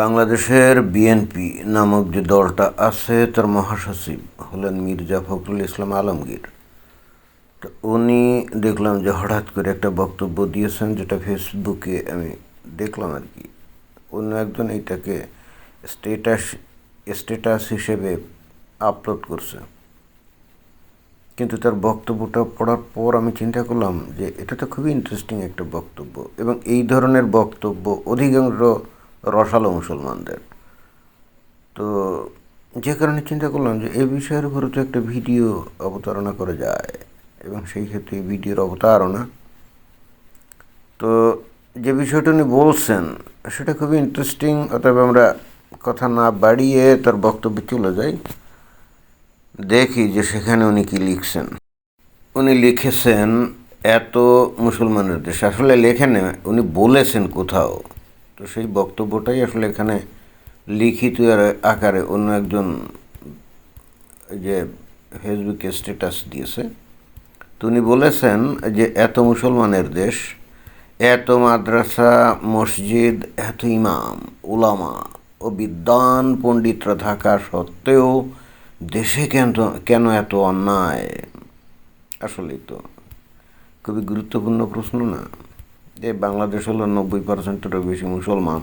বাংলাদেশের বিএনপি নামক যে দলটা আছে, তার মহাসচিব হলেন মির্জা ফখরুল ইসলাম আলমগীর। তো উনি দেখলাম যে হঠাৎ করে একটা বক্তব্য দিয়েছেন, যেটা ফেসবুকে আমি দেখলাম আর কি। অন্য একজন এইটাকে স্টেটাস স্টেটাস হিসেবে আপলোড করছে। কিন্তু তার বক্তব্যটা পড়ার পর আমি চিন্তা করলাম যে এটা তো খুবই ইন্টারেস্টিং একটা বক্তব্য এবং এই ধরনের বক্তব্য অধিকাংশ রসালো মুসলমানদের। তো যে কারণে চিন্তা করলাম যে এই বিষয়ের উপরে তো একটা ভিডিও অবতারণা করা যায় এবং সেই ক্ষেত্রে এই ভিডিওর অবতারণা। তো যে বিষয়টা উনি বলছেন, সেটা খুবই ইন্টারেস্টিং অতএব আমরা কথা না বাড়িয়ে তার বক্তব্যে চলে যাই। দেখি যে সেখানে উনি কি লিখছেন। উনি লিখেছেন, এত মুসলমানের দেশ। আসলে লেখেন উনি বলেছেন কোথাও। তো সেই বক্তব্যটাই আসলে এখানে লিখিত আকারে অন্য একজন যে ফেসবুকে স্ট্যাটাস দিয়েছে। তো উনি বলেছেন যে, এত মুসলমানের দেশ, এত মাদ্রাসা, মসজিদ, এত ইমাম, উলামা ও বিদ্বান পণ্ডিতরা থাকা সত্ত্বেও দেশে কেন কেন এত অন্যায়? আসলেই তো খুবই গুরুত্বপূর্ণ প্রশ্ন না? যে বাংলাদেশ হলো নব্বই পার্সেন্টেরও বেশি মুসলমান।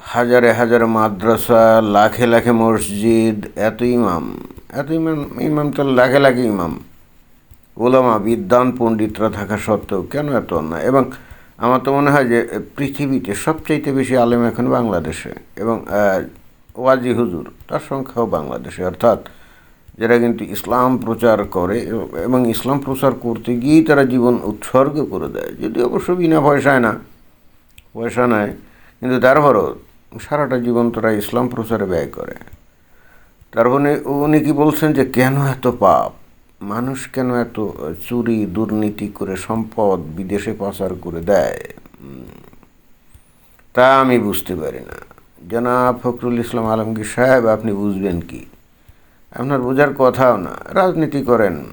হাজারে হাজারে মাদ্রাসা, লাখে লাখে মসজিদ, এত ইমাম। এত ইমাম ইমাম তো লাখে লাখে ইমাম। ওলামা, বিদ্বান, পণ্ডিতরা থাকা সত্ত্বেও কেন এত অন্যায়? এবং আমার তো মনে হয় যে পৃথিবীতে সবচাইতে বেশি আলেম এখন বাংলাদেশে। এবং ওয়াজি হুজুর, তার সংখ্যাও বাংলাদেশে। অর্থাৎ যারা কিন্তু ইসলাম প্রচার করে এবং ইসলাম প্রচার করতে গিয়েই তারা জীবন উৎসর্গ করে দেয়। যদি অবশ্য বিনা পয়সায় না, পয়সা নেয় কিন্তু তারপরও সারাটা জীবন তারা ইসলাম প্রচারে ব্যয় করে। তারপরে উনি কি বলছেন যে কেন এত পাপ? মানুষ কেন এত চুরি, দুর্নীতি করে, সম্পদ বিদেশে পাচার করে দেয়? তা আমি বুঝতে পারি না। জনাব ফখরুল ইসলাম আলমগীর সাহেব, আপনি বুঝবেন কি? আপনার বোঝার কথাও না। রাজনীতি করেন।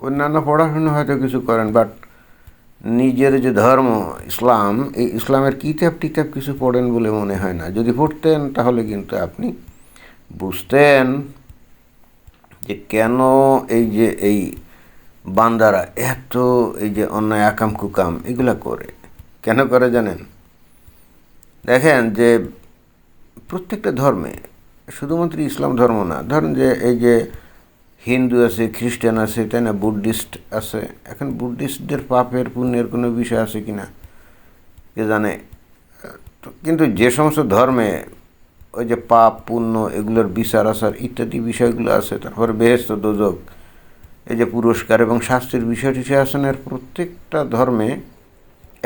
অন্যান্য পড়াশোনা হয়তো কিছু করেন বাট নিজের যে ধর্ম, ইসলাম, এই ইসলামের কিতাব টিতাব কিছু পড়েন বলে মনে হয় না। যদি পড়তেন, তাহলে কিন্তু আপনি বুঝতেন যে কেন এই যে এই বান্দারা এত এই যে অন্যায়, আকাম, কুকাম, এগুলা করে। কেন করে জানেন? দেখেন যে প্রত্যেকটা ধর্মে শুধুমাত্র ইসলাম ধর্ম না, ধরেন যে এই যে হিন্দু আছে, খ্রিস্টান আছে, তাই না? বুদ্ধিস্ট আছে। এখন বুদ্ধিস্টদের পাপের, পুণ্যের কোনো বিষয় আছে কি না? কে জানে? কিন্তু যে সমস্ত ধর্মে ওই যে পাপ, পুণ্য এগুলোর বিচার, আচার ইত্যাদি বিষয়গুলো আছে, তারপরে বেহেস্ত দোজক, এই যে পুরস্কার এবং শাস্তির বিষয় টিষয় আছে প্রত্যেকটা ধর্মে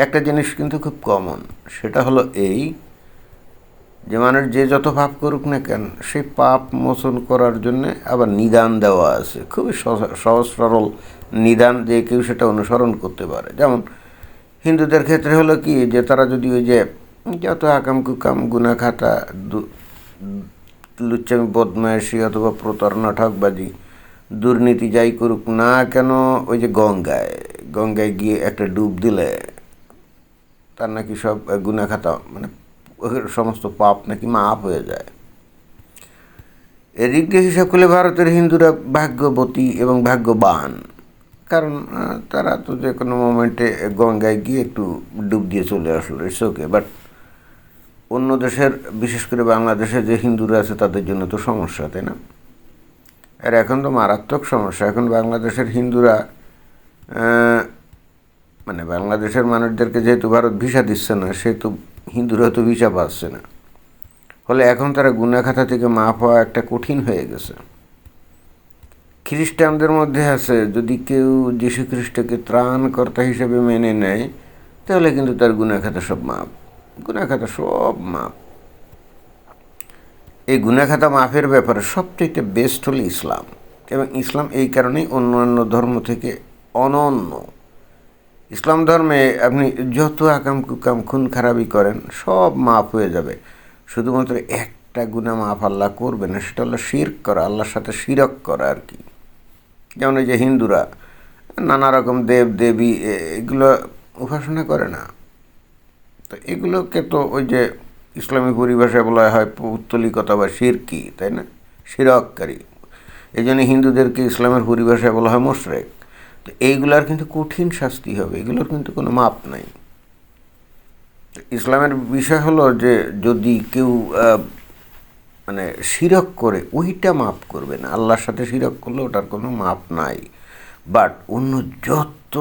একটা জিনিস কিন্তু খুব কমন সেটা হলো এই যে মানুষ যে যত পাপ করুক না কেন সেই পাপ মোচন করার জন্য আবার নিদান দেওয়া আছে। খুবই সহজ- সরল নিদান যে কেউ সেটা অনুসরণ করতে পারে। যেমন হিন্দুদের ক্ষেত্রে হলো কি, যে তারা যদি ওই যে যত আকাম কুকাম গুনা খাতা লুচ্চামি, বদমাইশি অথবা প্রতারণা ঠকবাজি দুর্নীতি যাই করুক না কেন, ওই যে গঙ্গায় গঙ্গায় গিয়ে একটা ডুব দিলে তার নাকি সব গুনা খাতা মানে সমস্ত পাপ নাকি মাপ হয়ে যায়। এদিক দিয়ে হিসাব করলে ভারতের হিন্দুরা ভাগ্যবতী এবং ভাগ্যবান। কারণ তারা তো যে কোনো মোমেন্টে গঙ্গায় গিয়ে একটু ডুব দিয়ে চলে আসলো ইটস ওকে বাট অন্য দেশের, বিশেষ করে বাংলাদেশে যে হিন্দুরা আছে, তাদের জন্য তো সমস্যা, তাই না? আর এখন তো মারাত্মক সমস্যা, এখন বাংলাদেশের হিন্দুরা মানে বাংলাদেশের মানুষদেরকে যেহেতু ভারত ভিসা দিচ্ছে না সেহেতু হিন্দুরা তো ভিসা পাচ্ছে না। ফলে এখন তারা গুনাখাতা থেকে মাপ হওয়া একটা কঠিন হয়ে গেছে। খ্রিস্টানদের মধ্যে আছে, যদি কেউ যীশু খ্রিস্টকে ত্রাণকর্তা হিসেবে মেনে নেয়, তাহলে কিন্তু তার গুনাখাতা সব মাপ। গুনাখাতা সব মাপ। এই গুনাখাতা মাফের ব্যাপারে সবচেয়ে বেস্ট হলো ইসলাম। এবং ইসলাম এই কারণেই অন্যান্য ধর্ম থেকে অনন্য। ইসলাম ধর্মে আপনি যত আকাম কুকাম, খুন খারাপি করেন, সব মাফ হয়ে যাবে। শুধুমাত্র একটা গুণা মাফ আল্লাহ করবে না, সেটা হলো শির করা, আল্লাহর সাথে শিরক করা আর কি। যেমন এই যে হিন্দুরা, নানা রকম দেব, দেবী এগুলো উপাসনা করে না। তো এগুলোকে তো ওই যে ইসলামী পরিভাষায় বলা হয় পৌত্তলিকতা বা শিরকি, তাই না? শিরককারী। এই জন্য হিন্দুদেরকে ইসলামের পরিভাষায় বলা হয় মোশরেক। তো এইগুলার কিন্তু কঠিন শাস্তি হবে, এগুলোর কিন্তু কোনো মাপ নাই। ইসলামের বিষয় হলো যে, যদি কেউ মানে শিরক করে, ওইটা মাপ করবে না। আল্লাহর সাথে শিরক করলে ওটার কোনো মাপ নাই। বাট অন্য যত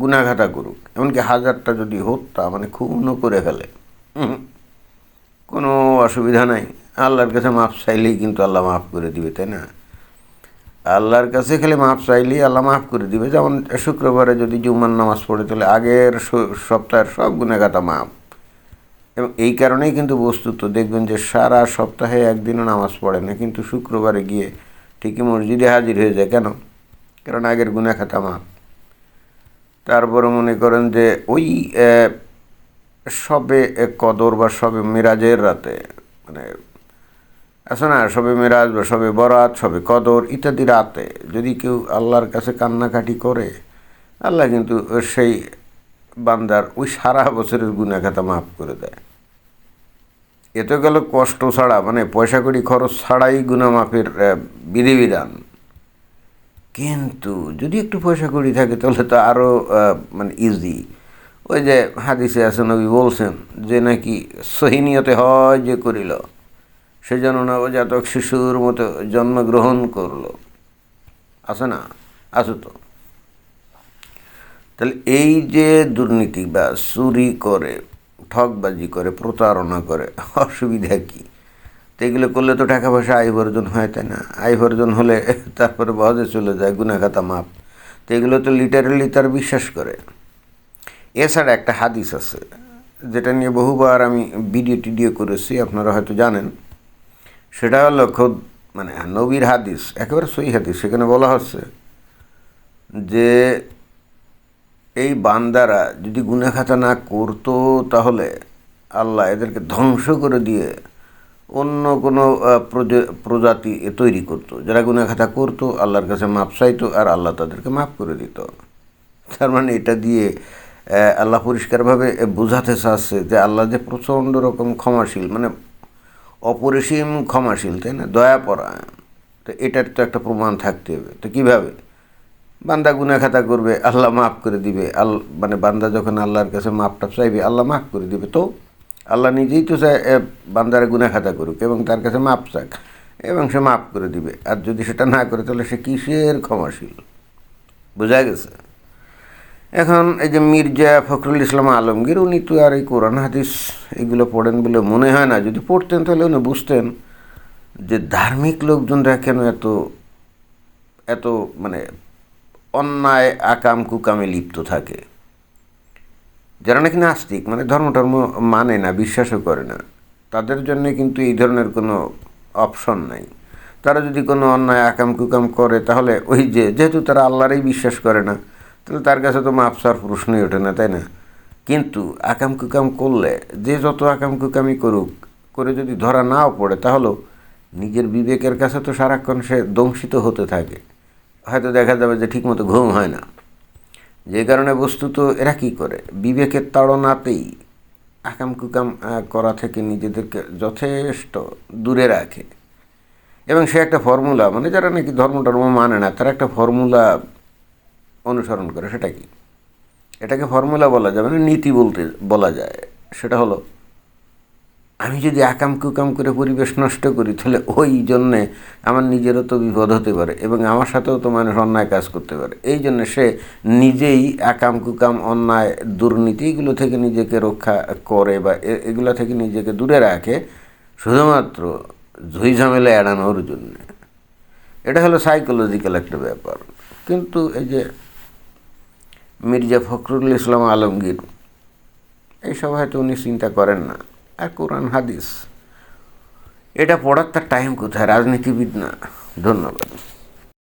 গুনাঘাতা করুক, এমনকি হাজারটা যদি হত্যা মানে খুন করে ফেলে কোনো অসুবিধা নাই। আল্লাহর কাছে মাপ চাইলেই কিন্তু আল্লাহ মাফ করে দিবে, তাই না? আল্লাহর কাছে খালি মাপ চাইলেই আল্লাহ মাফ করে দিবে। যেমন শুক্রবারে যদি জুম্মার নামাজ পড়ে, তাহলে আগের সপ্তাহের সব গুণাগাতা মাফ। এবং এই কারণেই কিন্তু বস্তুত দেখবেন যে সারা সপ্তাহে একদিনও নামাজ পড়ে না, কিন্তু শুক্রবারে গিয়ে ঠিকই মসজিদে হাজির হয়ে যায়। কেন? কারণ আগের গুণা খাতা মাপ তারপরে মনে করেন যে ওই সবে কদর বা সবে মিরাজের রাতে মানে না? সবে মেরাজ বা সবে বরাত সবে কদর ইত্যাদি রাতে যদি কেউ আল্লাহর কাছে কান্নাকাটি করে আল্লাহ কিন্তু সেই বান্দার ওই সারা বছরের গুণাখাতা মাফ করে দেয়। এ তো গেল কষ্ট ছাড়া মানে পয়সা কড়ি খরচ ছাড়াই গুণা মাফের আহ, বিধিবিধান। কিন্তু যদি একটু পয়সা কড়ি থাকে তাহলে তো আরও মানে ইজি ওই যে হাদিসে আছে নবী বলছেন যে নাকি সহিনিয়তে হয় যে করিল সেজন্য নবজাতক শিশুর মতো জন্মগ্রহণ করল। আছে না? আছে তো। তাহলে এই যে দুর্নীতি বা চুরি করে ঠকবাজি করে, প্রতারণা করে, অসুবিধা কী? তো এগুলো করলে তো টাকা পয়সা আয় বর্জন হয়, তাই না? আয় বর্জন হলে তারপরে বহজে চলে যায়, গুনাখাতা মাপ তো এগুলো তো লিটারেলি তার বিশ্বাস করে। এছাড়া একটা হাদিস আছে, যেটা নিয়ে বহুবার আমি ভিডিও টিডিও করেছি, আপনারা হয়তো জানেন। সেটা হলো খোদ মানে নবীর হাদিস, একেবারে সই হাদিস, সেখানে বলা হচ্ছে যে এই বান্দারা যদি গুনাখাতা না করতো তাহলে আল্লাহ এদেরকে ধ্বংস করে দিয়ে অন্য কোনো প্রজাতি তৈরি করতো। যারা গুনাখাতা করতো, আল্লাহর কাছে মাপ চাইতো আর আল্লাহ তাদেরকে মাফ করে দিত। তার মানে এটা দিয়ে আল্লাহ পরিষ্কারভাবে বোঝাতে চাচ্ছে যে আল্লাহ যে প্রচণ্ড রকম ক্ষমাশীল মানে অপরিসীম ক্ষমাশীল, তাই না? দয়াপরায়ণ। তো এটার তো একটা প্রমাণ থাকতে হবে। তো কীভাবে? বান্দা গুনা খাতা করবে, আল্লাহ মাফ করে দিবে। আল মানে বান্দা যখন আল্লাহর কাছে মাপটা চাইবে, আল্লাহ মাফ করে দিবে। তো আল্লাহ নিজেই তো চায় বান্দার গুনা খাতা করুক এবং তার কাছে মাপ চাক এবং সে মাফ করে দিবে। আর যদি সেটা না করে, তাহলে সে কিসের ক্ষমাশীল? বোঝা গেছে? এখন এই যে মির্জা ফখরুল ইসলাম আলমগীর, উনি তো আর এই কোরআন, হাদিস এগুলো পড়েন বলে মনে হয় না। যদি পড়তেন তাহলে উনি বুঝতেন যে ধার্মিক লোকজনরা কেন এত এত মানে অন্যায়, আকাম, কুকামে লিপ্ত থাকে। যারা নাকি নাস্তিক মানে ধর্ম টর্ম মানে না, বিশ্বাসও করে না, তাদের জন্য কিন্তু এই ধরনের কোনো অপশন নাই। তারা যদি কোনো অন্যায়, আকাম, কুকাম করে, তাহলে ওই যে, যেহেতু তারা আল্লাহরই বিশ্বাস করে না তাহলে তার কাছে তো মাপসার প্রশ্নই ওঠে না, তাই না? কিন্তু আকাম কুকাম করলে, যে যত আকাম কুকামি করুক, করে যদি ধরা নাও পড়ে, তাহলেও নিজের বিবেকের কাছে তো সারাক্ষণ সে দংশিত হতে থাকে। হয়তো দেখা যাবে যে ঠিকমতো ঘুম হয় না। যে কারণে বস্তুত এরা কী করে? বিবেকের তাড়নাতেই আকাম কুকাম করা থেকে নিজেদেরকে যথেষ্ট দূরে রাখে। এবং সে একটা ফর্মুলা মানে যারা নাকি ধর্ম টর্ম মানে না, তারা একটা ফর্মুলা অনুসরণ করে, সেটা কি? এটাকে ফর্মুলা বলা যাবে না নীতি বলতে বলা যায়। সেটা হলো, আমি যদি আকাম কুকাম করে পরিবেশ নষ্ট করি, তাহলে ওই জন্যে আমার নিজেরও তো বিপদ হতে পারে এবং আমার সাথেও তো মানুষ অন্যায় কাজ করতে পারে। এই জন্য সে নিজেই আকাম কুকাম, অন্যায়, দুর্নীতি, এগুলো থেকে নিজেকে রক্ষা করে বা এগুলো থেকে নিজেকে দূরে রাখে শুধুমাত্র ঝুই ঝামেলা এড়ানোর জন্যে। এটা হলো সাইকোলজিক্যাল একটা ব্যাপার। কিন্তু এই যে মির্জা ফখরুল ইসলাম আলমগীর। এইসব হয়তো উনি চিন্তা করেন না। আর কোরআন, হাদিস। এটা পড়ার তার টাইম কোথায়? রাজনীতিবিদ না। ধন্যবাদ।